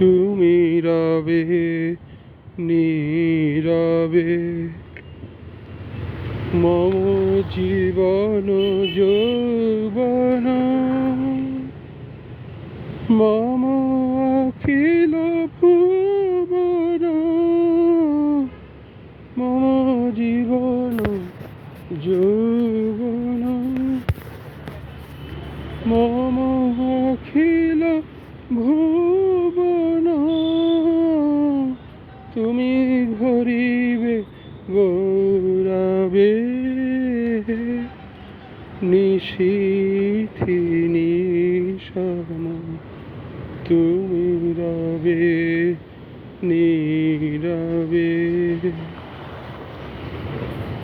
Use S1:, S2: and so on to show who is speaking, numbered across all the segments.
S1: তুমি রবে নীরবে। মম জীবন যৌবন। মম অখিল ভুবন তুমি রবে নীরবে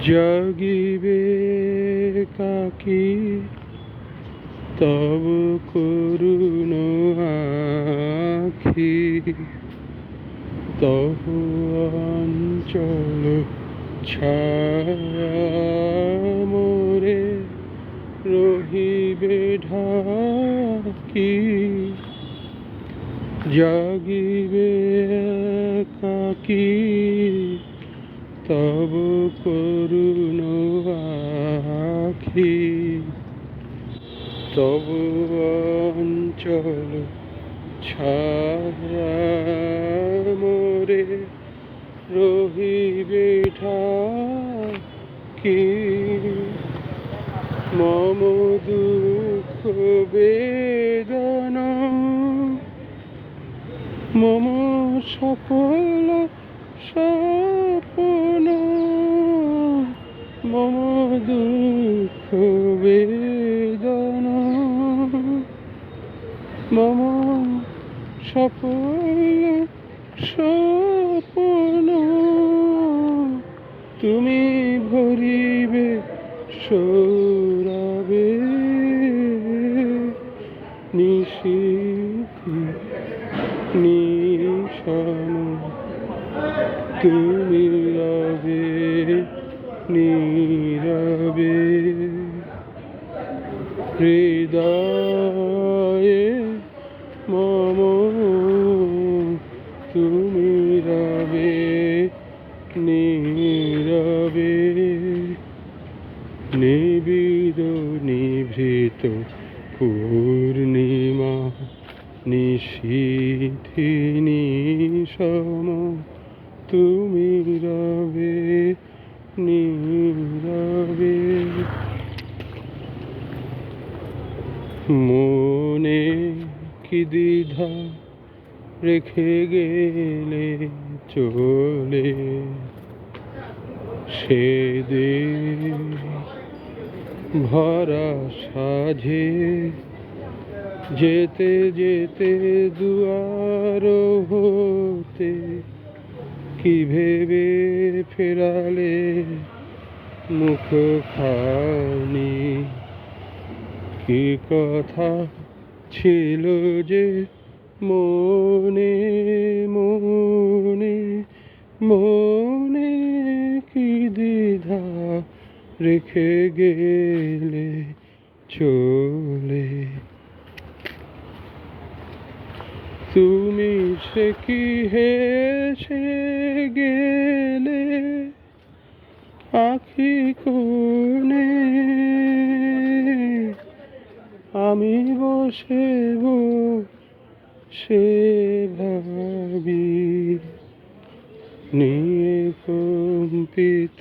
S1: জাগিবে কাকি? তব করুণ আখি। তব অঞ্চল মোরে রহিবে ঢাকি। জাগিবে কাকি তব করুণ আখি। তব অঞ্চল ছায়া মোরে রহিবে ঠাকি মম দুঃখ বেদনা মম সকল স্বপন মম দুঃখ বেদনা। মম সকল স্বপন তুমি ভরিবে সৌরবে নীরবে নিবিড় নিভৃত পূর্ণিমা নিশীথিনী সম তুমি রবে নীরবে। মনে কি দ্বিধা রেখে গেলে চলে সেদিন ভরা সাঝে যেতে যেতে দুয়ার হতে কি ভেবে ফেরালে মুখ খানি কি কথা ছিল যে মনে রেখে গেলে চলে। তুমি সে কি হেসে গেলে? আখি কোণে আমি বসে সে ভাবি। নিয়ে কম্পিত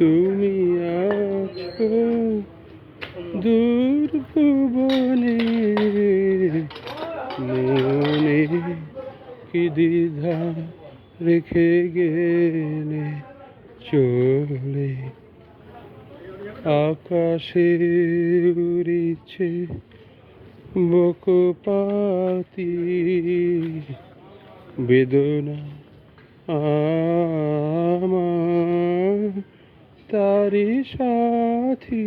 S1: তুমি আছো দূর ভুবনে, মনে কি দ্বিধা রেখে গেলে চলে? আকাশে উড়িছে বকপাতি, বেদনা আমার তারি সাথী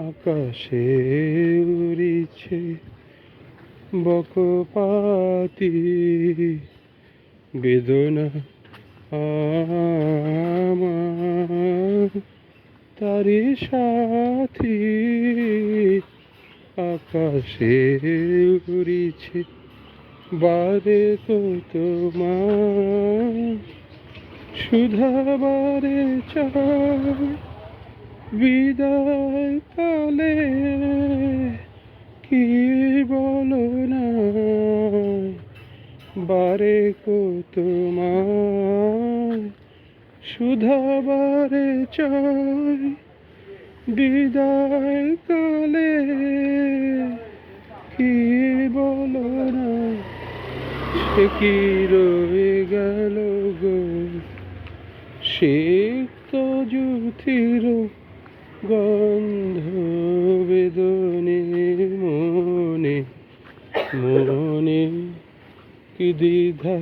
S1: আকাশে উড়িছে বকপাতি বেদনা আমার। তারি সাথী আকাশে উড়িছে বারে তো তোমার সুধাবারে চায় বিদায় কালে কি বলো না? বারে কো তোমার সুধাবারে চাই বিদায় কালে কি বলো না? সে কি রয়ে গেল? সে তো জুথির গন্ধ বেদনে মনে মনে কি দ্বিধা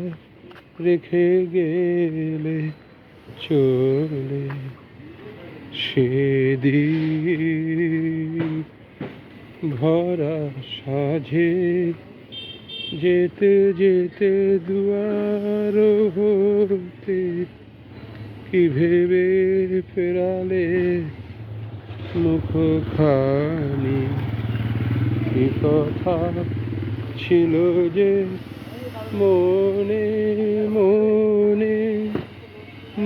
S1: রেখে গেলে চলে সেদিন ভরা সাঝে যেতে যেতে দুয়ার কি ভেবে ফেরালে মুখ খানি কি কথা ছিল যে মনে মনে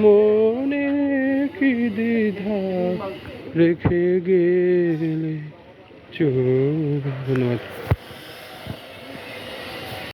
S1: মনে কি দ্বিধা রেখে গেলে